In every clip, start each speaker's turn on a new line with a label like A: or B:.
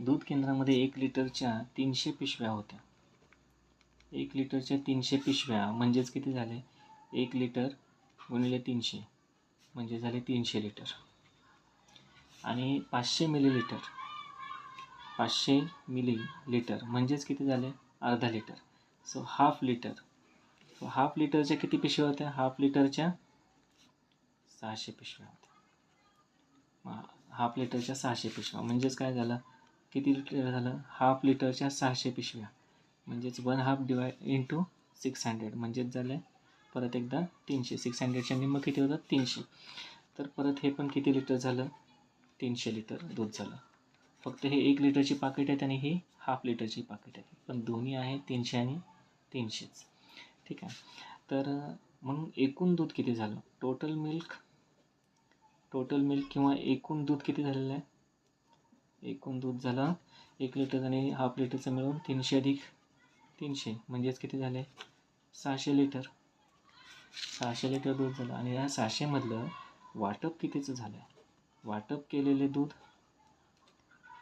A: दूध केंद्रामध्ये एक लिटरच्या तीनशे पिशव्या होत्या. एक लिटरच्या तीनशे पिशव्या म्हणजेच किती झाले? एक लिटर गुणिले तीनशे म्हणजे झाले तीनशे लिटर. आणि पाचशे मिलीलिटर पाचशे मिली लिटर म्हणजेच किती झाले? अर्धा litre. So half litre so half लिटरच्या किती पिशव्या होत्या? हाफ लिटरच्या सहाशे पिशव्या होत्या. हाफ लिटरच्या सहाशे पिशव्या. म्हणजेच काय झालं? किती लिटर झालं? हाफ लिटरच्या सहाशे पिशव्या. म्हणजेच one half divide into six hundred म्हणजेच झालं परत एकदा तीनशे. सिक्स हंड्रेडच्या निम्म किती होतात तीनशे. तर परत हे पण किती लिटर झालं? तीनशे लिटर दूध झालं. फक्त हे एक लिटरची पाकिट आहेत आणि ही हाफ लिटरची पाकिट आहे. पण दोन्ही आहे तीनशे आणि तीनशेच. ठीक आहे? तर म्हणून एकूण दूध किती झालं? टोटल मिल्क टोटल मिल्क किंवा एकूण दूध किती झालेलं आहे? एकूण दूध झालं. एक लिटर आणि हाफ लिटरचं मिळून तीनशे अधिक तीनशे. म्हणजेच किती झाले? सहाशे लिटर. सहाशे लिटर दूध झालं. आणि या सहाशेमधलं वाटप कितीचं झालं आहे वाटप केलेले दूध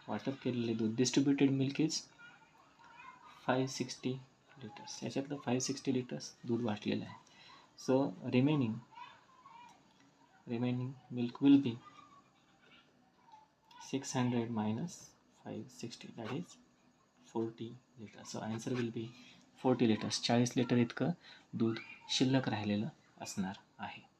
A: वाटप केलेले दूध distributed milk is five sixty litres याच्यातलं five sixty litres दूध वाटलेलं आहे. So remaining remaining milk will be six hundred minus five sixty that is forty litre so answer will be forty litres चाळीस लिटर इतकं दूध शिल्लक राहिलेलं असणार आहे.